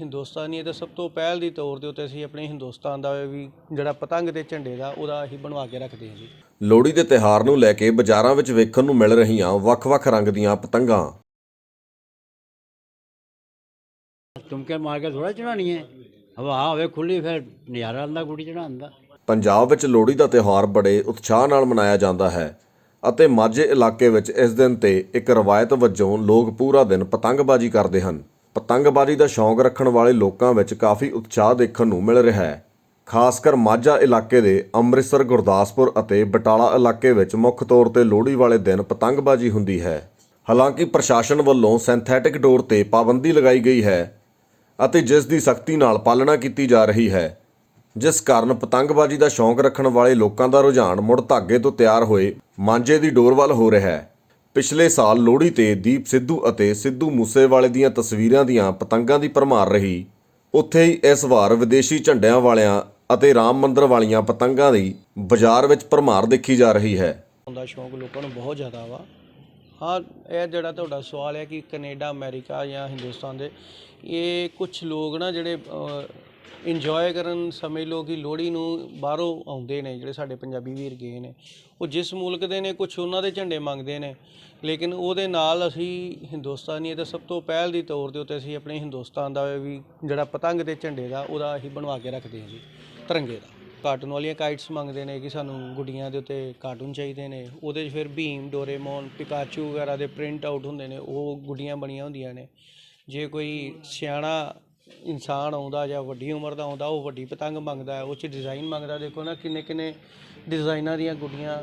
ਹਿੰਦੁਸਤਾਨੀ ਹੈ ਤਾਂ ਸਭ ਤੋਂ ਪਹਿਲ ਦੀ ਤੌਰ ਦੇ ਉੱਤੇ ਅਸੀਂ ਆਪਣੇ ਹਿੰਦੁਸਤਾਨ ਦਾ ਵੀ ਜਿਹੜਾ ਪਤੰਗ ਤੇ ਝੰਡੇ ਦਾ ਉਹਦਾ ਅਸੀਂ ਬਣਵਾ ਕੇ ਰੱਖਦੇ ਹਾਂ ਜੀ। ਲੋਹੜੀ ਦੇ ਤਿਹਾਰ ਨੂੰ ਲੈ ਕੇ ਬਾਜ਼ਾਰਾਂ ਵਿੱਚ ਵੇਖਣ ਨੂੰ ਮਿਲ ਰਹੀਆਂ ਵੱਖ-ਵੱਖ ਰੰਗ ਦੀਆਂ ਪਤੰਗਾਂ। ਤੁਮਕੇ ਮਾਰ ਕੇ ਥੋੜਾ ਚੜਾਣੀ ਹੈ? ਹਵਾ ਹੋਵੇ ਖੁੱਲੀ ਫਿਰ ਨਜ਼ਾਰਾ ਆਉਂਦਾ ਗੁੜੀ ਚੜਾਉਣ ਦਾ। ਪੰਜਾਬ ਵਿੱਚ ਲੋਹੜੀ ਦਾ ਤਿਉਹਾਰ ਬੜੇ ਉਤਸ਼ਾਹ ਨਾਲ ਮਨਾਇਆ ਜਾਂਦਾ ਹੈ ਅਤੇ ਮਾਝੇ ਇਲਾਕੇ ਵਿੱਚ ਇਸ ਦਿਨ ਤੇ ਇੱਕ ਰਵਾਇਤ ਵਜੋਂ ਲੋਕ ਪੂਰਾ ਦਿਨ ਪਤੰਗਬਾਜ਼ੀ ਕਰਦੇ ਹਨ। ਪਤੰਗਬਾਜ਼ੀ ਦਾ ਸ਼ੌਂਕ ਰੱਖਣ ਵਾਲੇ ਲੋਕਾਂ ਵਿੱਚ ਕਾਫੀ ਉਤਸ਼ਾਹ ਦੇਖਣ ਨੂੰ ਮਿਲ ਰਿਹਾ ਹੈ। ਖਾਸ ਕਰ ਮਾਝਾ ਇਲਾਕੇ ਦੇ ਅੰਮ੍ਰਿਤਸਰ, ਗੁਰਦਾਸਪੁਰ ਅਤੇ ਬਟਾਲਾ ਇਲਾਕੇ ਵਿੱਚ ਮੁੱਖ ਤੌਰ ਤੇ ਲੋਹੜੀ ਵਾਲੇ ਦਿਨ ਪਤੰਗਬਾਜ਼ੀ ਹੁੰਦੀ ਹੈ। ਹਾਲਾਂਕਿ ਪ੍ਰਸ਼ਾਸਨ ਵੱਲੋਂ ਸਿੰਥੈਟਿਕ ਡੋਰ ਤੇ ਪਾਬੰਦੀ ਲਗਾਈ ਗਈ ਹੈ ਅਤੇ ਜਿਸ ਦੀ ਸਖਤੀ ਨਾਲ ਪਾਲਣਾ ਕੀਤੀ ਜਾ ਰਹੀ ਹੈ। ਜਿਸ ਕਾਰਨ ਪਤੰਗਬਾਜ਼ੀ ਦਾ ਸ਼ੌਂਕ ਰੱਖਣ ਵਾਲੇ ਲੋਕਾਂ ਦਾ ਰੁਝਾਨ ਮੁੜ ਧਾਗੇ ਤੋਂ ਤਿਆਰ ਹੋਏ ਮਾਂਜੇ ਦੀ ਡੋਰ ਵੱਲ ਹੋ ਰਿਹਾ ਹੈ। ਪਿਛਲੇ ਸਾਲ ਲੋਹੜੀ ਤੇ ਦੀਪ ਸਿੱਧੂ ਅਤੇ ਸਿੱਧੂ ਮੂਸੇਵਾਲੇ ਦੀਆਂ ਤਸਵੀਰਾਂ ਦੀਆਂ ਪਤੰਗਾਂ ਦੀ ਭਰਮਾਰ ਰਹੀ। ਉੱਥੇ ਹੀ ਇਸ ਵਾਰ ਵਿਦੇਸ਼ੀ ਝੰਡਿਆਂ ਵਾਲਿਆਂ ਅਤੇ ਰਾਮ ਮੰਦਰ ਵਾਲੀਆਂ ਪਤੰਗਾਂ ਦੀ ਬਾਜ਼ਾਰ ਵਿੱਚ ਭਰਮਾਰ ਦੇਖੀ ਜਾ ਰਹੀ ਹੈ। ਦਾ ਸ਼ੌਂਕ ਲੋਕਾਂ ਨੂੰ ਬਹੁਤ ਜ਼ਿਆਦਾ ਵਾ। ਹਾਂ, ਇਹ ਜਿਹੜਾ ਤੁਹਾਡਾ ਸਵਾਲ ਹੈ ਕਿ ਕੈਨੇਡਾ, ਅਮਰੀਕਾ ਜਾਂ ਹਿੰਦੁਸਤਾਨ ਦੇ, ਇਹ ਕੁਝ ਲੋਕ ਨਾ ਜਿਹੜੇ ਇੰਜੋਏ ਕਰਨ ਸਮਝ ਲਓ ਕਿ ਲੋਹੜੀ ਨੂੰ ਬਾਹਰੋਂ ਆਉਂਦੇ ਨੇ, ਜਿਹੜੇ ਸਾਡੇ ਪੰਜਾਬੀ ਵੀਰ ਗਏ ਨੇ। ਉਹ ਜਿਸ ਮੁਲਕ ਦੇ ਨੇ ਕੁਝ ਉਹਨਾਂ ਦੇ ਝੰਡੇ ਮੰਗਦੇ ਨੇ। ਲੇਕਿਨ ਉਹਦੇ ਨਾਲ ਅਸੀਂ ਹਿੰਦੁਸਤਾਨੀ ਤਾਂ ਸਭ ਤੋਂ ਪਹਿਲ ਦੀ ਤੌਰ ਦੇ ਉੱਤੇ ਅਸੀਂ ਆਪਣੇ ਹਿੰਦੁਸਤਾਨ ਦਾ ਵੀ ਜਿਹੜਾ ਪਤੰਗ ਦੇ ਝੰਡੇ ਦਾ, ਉਹਦਾ ਅਸੀਂ ਬਣਵਾ ਕੇ ਰੱਖਦੇ ਹਾਂ ਜੀ, ਤਿਰੰਗੇ ਦਾ। ਕਾਰਟੂਨ ਵਾਲੀਆਂ ਕਾਈਟਸ ਮੰਗਦੇ ਨੇ ਕਿ ਸਾਨੂੰ ਗੁੱਡੀਆਂ ਦੇ ਉੱਤੇ ਕਾਰਟੂਨ ਚਾਹੀਦੇ ਨੇ। ਉਹਦੇ 'ਚ ਫਿਰ ਭੀਮ, ਡੋਰੇਮੋਨ, ਪਿਕਾਚੂ ਵਗੈਰਾ ਦੇ ਪ੍ਰਿੰਟ ਆਊਟ ਹੁੰਦੇ ਨੇ, ਉਹ ਗੁੱਡੀਆਂ ਬਣੀਆਂ ਹੁੰਦੀਆਂ ਨੇ। ਜੇ ਕੋਈ ਸਿਆਣਾ ਇਨਸਾਨ ਆਉਂਦਾ ਜਾਂ ਵੱਡੀ ਉਮਰ ਦਾ ਆਉਂਦਾ, ਉਹ ਵੱਡੀ ਪਤੰਗ ਮੰਗਦਾ ਹੈ, ਉਹ 'ਚ ਡਿਜ਼ਾਈਨ ਮੰਗਦਾ, ਦੇਖੋ ਨਾ ਕਿੰਨੇ ਕਿੰਨੇ ਡਿਜ਼ਾਈਨਾਂ ਦੀਆਂ ਗੁੱਡੀਆਂ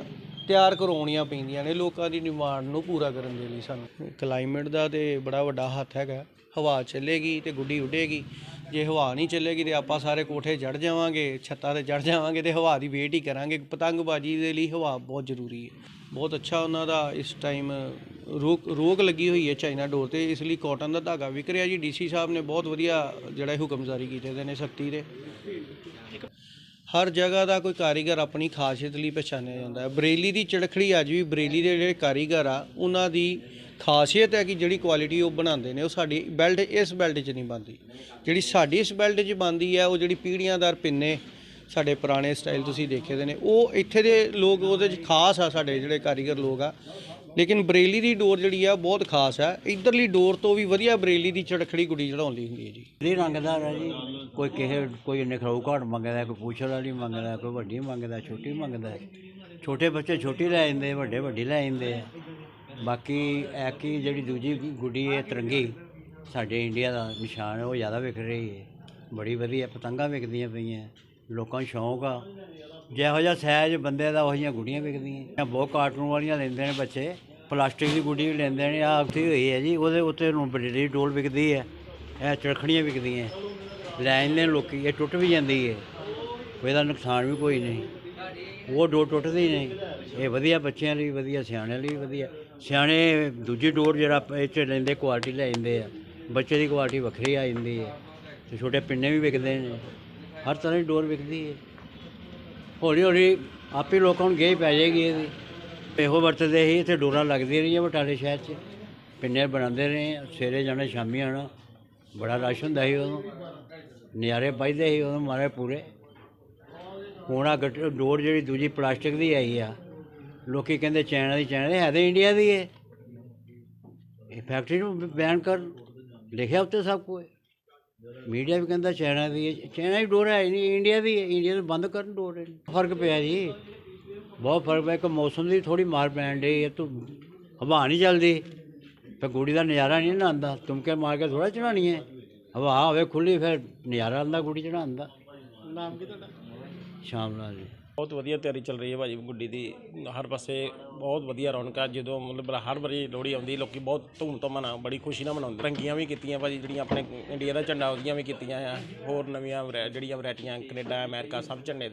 ਤਿਆਰ ਕਰਵਾਉਣੀਆਂ ਪੈਂਦੀਆਂ ਨੇ, ਲੋਕਾਂ ਦੀ ਡਿਮਾਂਡ ਨੂੰ ਪੂਰਾ ਕਰਨ ਦੇ ਲਈ ਸਾਨੂੰ। ਕਲਾਈਮੇਟ ਦਾ ਤੇ ਬੜਾ ਵੱਡਾ ਹੱਥ ਹੈਗਾ, ਹਵਾ ਚੱਲੇਗੀ ਤੇ ਗੁੱਡੀ ਉੱਡੇਗੀ, ਜੇ ਹਵਾ ਨਹੀਂ ਚੱਲੇਗੀ ਤੇ ਆਪਾਂ ਸਾਰੇ ਕੋਠੇ ਚੜ ਜਾਵਾਂਗੇ, ਛੱਤਾਂ ਤੇ ਚੜ ਜਾਵਾਂਗੇ ਤੇ ਹਵਾ ਦੀ ਵੇਟ ਹੀ ਕਰਾਂਗੇ, ਪਤੰਗਬਾਜ਼ੀ ਦੇ ਲਈ ਹਵਾ ਬਹੁਤ ਜ਼ਰੂਰੀ ਹੈ। ਬਹੁਤ ਅੱਛਾ ਉਹਨਾਂ ਦਾ ਇਸ ਟਾਈਮ ਰੋਕ ਰੋਕ ਲੱਗੀ ਹੋਈ ਹੈ ਚਾਈਨਾ ਡੋਰ ਤੇ, ਇਸ ਲਈ ਕਾਟਨ ਦਾ ਧਾਗਾ ਵਿਕ ਰਿਹਾ ਜੀ। ਡੀਸੀ ਸਾਹਿਬ ਨੇ ਬਹੁਤ ਵਧੀਆ ਜਿਹੜਾ ਹੁਕਮ ਜਾਰੀ ਕੀਤੇ ਦੇ ਨੇ ਸਖਤੀ ਦੇ। ਹਰ ਜਗ੍ਹਾ ਦਾ ਕੋਈ ਕਾਰੀਗਰ ਆਪਣੀ ਖਾਸੀਅਤ ਲਈ ਪਛਾਣਿਆ ਜਾਂਦਾ ਹੈ। ਬਰੇਲੀ ਦੀ ਚੜਖੜੀ ਅੱਜ ਵੀ ਬਰੇਲੀ ਦੇ ਜਿਹੜੇ ਕਾਰੀਗਰ ਆ, ਉਹਨਾਂ ਦੀ ਖਾਸੀਅਤ ਹੈ ਕਿ ਜਿਹੜੀ ਕੁਆਲਿਟੀ ਉਹ ਬਣਾਉਂਦੇ ਨੇ, ਉਹ ਸਾਡੀ ਬੈਲਟ ਇਸ ਬੈਲਟ 'ਚ ਨਹੀਂ ਬਣਦੀ। ਜਿਹੜੀ ਸਾਡੀ ਇਸ ਬੈਲਟ 'ਚ ਬਣਦੀ ਹੈ, ਉਹ ਜਿਹੜੀ ਪੀੜੀਆਂਦਾਰ ਪਿੰਨੇ ਸਾਡੇ ਪੁਰਾਣੇ ਸਟਾਈਲ ਤੁਸੀਂ ਦੇਖੇ ਦੇ ਨੇ, ਉਹ ਇੱਥੇ ਦੇ ਲੋਕ ਉਹਦੇ 'ਚ ਖਾਸ ਆ, ਸਾਡੇ ਜਿਹੜੇ ਕਾਰੀਗਰ ਲੋਕ ਆ। ਲੇਕਿਨ ਬਰੇਲੀ ਦੀ ਡੋਰ ਜਿਹੜੀ ਆ, ਬਹੁਤ ਖਾਸ ਹੈ ਇਧਰਲੀ ਡੋਰ ਤੋਂ ਵੀ ਵਧੀਆ ਬਰੇਲੀ ਦੀ ਚੜਖੜੀ ਗੁੱਡੀ ਚੜਾਉਂਦੀ ਹੁੰਦੀ ਹੈ ਜੀ। ਇਹ ਰੰਗਦਾਰ ਹੈ ਜੀ। ਕੋਈ ਕਿਸੇ, ਕੋਈ ਨਿਖਰਾਉ ਘਾਟ ਮੰਗਦਾ, ਕੋਈ ਪੂਛਲ ਵਾਲੀ ਮੰਗਦਾ, ਕੋਈ ਵੱਡੀ ਮੰਗਦਾ, ਛੋਟੀ ਮੰਗਦਾ। ਛੋਟੇ ਬੱਚੇ ਛੋਟੀ ਲੈ ਜਾਂਦੇ, ਵੱਡੇ ਵੱਡੀ ਲੈ ਜਾਂਦੇ ਆ। ਬਾਕੀ ਐਕੀ ਜਿਹੜੀ ਦੂਜੀ ਗੁੱਡੀ ਹੈ ਤਿਰੰਗੀ, ਸਾਡੇ ਇੰਡੀਆ ਦਾ ਨਿਸ਼ਾਨ, ਉਹ ਜ਼ਿਆਦਾ ਵਿਕ ਰਹੀ ਹੈ। ਬੜੀ ਵਧੀਆ ਪਤੰਗਾਂ ਵਿਕਦੀਆਂ ਪਈਆਂ। ਲੋਕਾਂ ਨੂੰ ਸ਼ੌਂਕ ਆ। ਜਿਹੋ ਜਿਹਾ ਸਹਿਜ ਬੰਦੇ ਦਾ ਉਹੋ ਜਿਹੀਆਂ ਗੁੱਡੀਆਂ ਵਿਕਦੀਆਂ। ਬਹੁਤ ਕਾਰਟੂਨ ਵਾਲੀਆਂ ਲੈਂਦੇ ਨੇ ਬੱਚੇ। ਪਲਾਸਟਿਕ ਦੀ ਗੁੱਡੀ ਵੀ ਲੈਂਦੇ ਨੇ। ਆ ਉੱਥੇ ਹੋਈ ਹੈ ਜੀ। ਉਹਦੇ ਉੱਤੇ ਨੂੰ ਬੜੀ ਡੋਲ ਵਿਕਦੀ ਹੈ। ਇਹ ਚਰਖੜੀਆਂ ਵਿਕਦੀਆਂ। ਲੈ ਜਾਂਦੇ ਨੇ ਲੋਕੀ। ਇਹ ਟੁੱਟ ਵੀ ਜਾਂਦੀ ਹੈ। ਇਹਦਾ ਨੁਕਸਾਨ ਵੀ ਕੋਈ ਨਹੀਂ। ਉਹ ਡੋਰ ਟੁੱਟਦੀ ਨਹੀਂ। ਇਹ ਵਧੀਆ ਬੱਚਿਆਂ ਲਈ ਵਧੀਆ, ਸਿਆਣਿਆਂ ਲਈ ਵਧੀਆ। ਸਿਆਣੇ ਦੂਜੀ ਡੋਰ ਜਿਹੜਾ ਇਹ 'ਚ ਲੈਂਦੇ, ਕੁਆਲਿਟੀ ਲੈ ਜਾਂਦੇ ਆ। ਬੱਚੇ ਦੀ ਕੁਆਲਿਟੀ ਵੱਖਰੀ ਆ ਜਾਂਦੀ ਹੈ। ਤੇ ਛੋਟੇ ਪਿੰਨੇ ਵੀ ਵਿਕਦੇ ਨੇ। ਹਰ ਤਰ੍ਹਾਂ ਦੀ ਡੋਰ ਵਿਕਦੀ ਹੈ। ਹੌਲੀ ਹੌਲੀ ਆਪੇ ਲੋਕਾਂ ਨੂੰ ਗੇ ਪੈ ਜਾਏਗੀ ਇਹਦੀ। ਇਹੋ ਵਰਤਦੇ ਸੀ, ਇੱਥੇ ਡੋਰਾਂ ਲੱਗਦੀਆਂ ਰਹੀਆਂ ਬਟਾਲੇ ਸ਼ਹਿਰ 'ਚ। ਪਿੰਨੇ ਬਣਾਉਂਦੇ ਰਹੇ, ਸਵੇਰੇ ਜਾਣਾ, ਸ਼ਾਮੀ ਆਉਣਾ। ਬੜਾ ਰਸ਼ ਹੁੰਦਾ ਸੀ ਉਦੋਂ। ਨਜ਼ਾਰੇ ਪਾਈਦੇ ਸੀ ਉਦੋਂ ਮਾਰੇ ਪੂਰੇ। ਹੁਣ ਆ ਡੋਰ ਜਿਹੜੀ ਦੂਜੀ ਪਲਾਸਟਿਕ ਦੀ ਆਈ ਆ, ਲੋਕੀ ਕਹਿੰਦੇ ਚਾਈਨਾ ਦੀ ਚਾਈਨਾ ਹੈ ਤਾਂ ਇੰਡੀਆ ਦੀ ਹੈ ਇਹ ਫੈਕਟਰੀ ਨੂੰ ਬੈਨ ਕਰ, ਲਿਖਿਆ ਉੱਤੇ ਸਭ ਕੁਝ ਮੀਡੀਆ ਵੀ ਕਹਿੰਦਾ ਚਾਈਨਾ ਦੀ ਹੈ ਚਾਈਨਾ ਦੀ ਡੋਰ ਹੈ ਹੀ ਨਹੀਂ ਇੰਡੀਆ ਦੀ ਹੈ ਇੰਡੀਆ ਨੂੰ ਬੰਦ ਕਰਨ ਡੋਰ ਇਹਨੂੰ। ਫ਼ਰਕ ਪਿਆ ਜੀ ਬਹੁਤ ਫ਼ਰਕ ਪਿਆ ਕਿ ਮੌਸਮ ਦੀ ਥੋੜੀ ਮਾਰ ਪੈਣ ਡਈ ਇਹ ਤੋਂ ਹਵਾ ਨਹੀਂ ਚੱਲਦੀ ਤੇ ਗੁੜੀ ਦਾ ਨਜ਼ਾਰਾ ਨਹੀਂ ਨਾ ਆਉਂਦਾ ਤੁਮਕੇ ਮਾਰ ਕੇ ਥੋੜਾ ਚੜਾਣੀ ਹੈ ਹਵਾ ਹੋਵੇ ਖੁੱਲੀ ਫਿਰ ਨਜ਼ਾਰਾ ਆਉਂਦਾ ਗੁੜੀ ਚੜਾਉਣ ਦਾ। ਨਾਮ ਕੀ ਤੁਹਾਡਾ? ਸ਼ਾਮ ਨਾਲ ਜੀ। ਬਹੁਤ ਵਧੀਆ ਤਿਆਰੀ ਚੱਲ ਰਹੀ ਹੈ ਭਾਜੀ ਗੁੱਡੀ ਦੀ। ਹਰ ਪਾਸੇ ਬਹੁਤ ਵਧੀਆ ਰੌਣਕ ਆ। ਜਦੋਂ ਮਤਲਬ ਹਰ ਵਾਰੀ ਲੋਹੜੀ ਆਉਂਦੀ, ਲੋਕੀ ਬਹੁਤ ਧੂਮ ਧਾਮ ਨਾਲ ਬੜੀ ਖੁਸ਼ੀ ਨਾਲ ਮਨਾਉਂਦੇ। ਰੰਗੀਆਂ ਵੀ ਕੀਤੀਆਂ ਭਾਜੀ, ਜਿਹੜੀਆਂ ਆਪਣੇ ਇੰਡੀਆ ਦਾ ਝੰਡਾ ਉਹਦੀਆਂ ਵੀ ਕੀਤੀਆਂ ਆ। ਹੋਰ ਨਵੀਆਂ ਵਰਾ, ਜਿਹੜੀਆਂ ਵੈਰਾਈਟੀਆਂ ਕੈਨੇਡਾ, ਅਮਰੀਕਾ ਸਭ ਝੰਡੇ